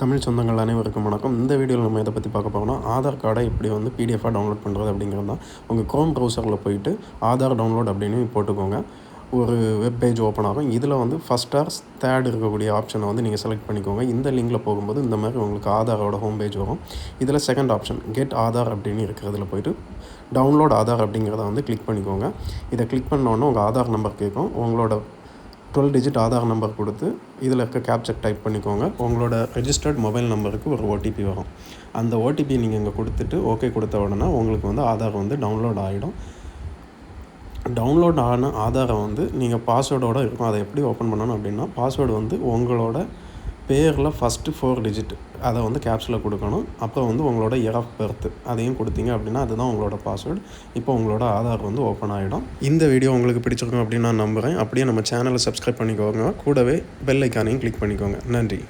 தமிழ் சொந்தங்கள் அனைவருக்கும் வணக்கம். இந்த வீடியோவில் நம்ம இதை பற்றி பார்க்க போகிறோம்னா ஆதார் கார்டை எப்படி வந்து பிடிஎஃபாக டவுன்லோட் பண்ணுறது அப்படிங்கிறது தான் உங்கள் க்ரோம் ப்ரௌசரில் போயிட்டு ஆதார் டவுன்லோட் அப்படின்னு போட்டுக்கோங்க. ஒரு வெப் பேஜ் ஓப்பன் ஆகும். இதில் வந்து ஃபஸ்ட் ஆர்ஸ் தேர்ட் இருக்கக்கூடிய ஆப்ஷனை வந்து நீங்கள் செலக்ட் பண்ணிக்கோங்க. இந்த லிங்கில் போகும்போது இந்த மாதிரி உங்களுக்கு ஆதாரோட ஹோம் பேஜ் வரும். இதில் செகண்ட் ஆப்ஷன் கெட் ஆதார் அப்படின்னு இருக்கிறதுல போயிட்டு டவுன்லோட் ஆதார் அப்படிங்கிறத வந்து கிளிக் பண்ணிக்கோங்க. இதை கிளிக் பண்ணோன்னே உங்கள் ஆதார் நம்பர் கேட்கும். உங்களோட டுவெல் டிஜிட் ஆதார் நம்பர் கொடுத்து இதில் இருக்க கேப்சர் டைப் பண்ணிக்கோங்க. உங்களோட ரெஜிஸ்டர்ட் மொபைல் நம்பருக்கு ஒரு ஓடிபி வரும். அந்த ஓடிபி நீங்கள் இங்கே கொடுத்துட்டு ஓகே கொடுத்த உடனே உங்களுக்கு வந்து ஆதார் வந்து டவுன்லோட் ஆகிடும் டவுன்லோட் ஆன ஆதாரை வந்து நீங்கள் பாஸ்வேர்டோடு இருக்கும். அதை எப்படி ஓப்பன் பண்ணணும் அப்படின்னா பாஸ்வேர்டு வந்து உங்களோட பேரில் ஃபஸ்ட்டு ஃபோர் டிஜிட் அதை வந்து கேப்ஸில் கொடுக்கணும். அப்புறம் வந்து உங்களோட இயர் ஆஃப் பர்த் அதையும் கொடுத்தீங்க அப்படின்னா அதுதான் உங்களோட பாஸ்வேர்டு இப்போ உங்களோட ஆதார் வந்து ஓப்பன் ஆகிடும் இந்த வீடியோ உங்களுக்கு பிடிச்சிருக்கும் அப்படின்னு நான் நம்புகிறேன் அப்படியே நம்ம சேனலை சப்ஸ்கிரைப் பண்ணிக்கோங்க. கூடவே பெல் ஐக்கானையும் கிளிக் பண்ணிக்கோங்க. நன்றி.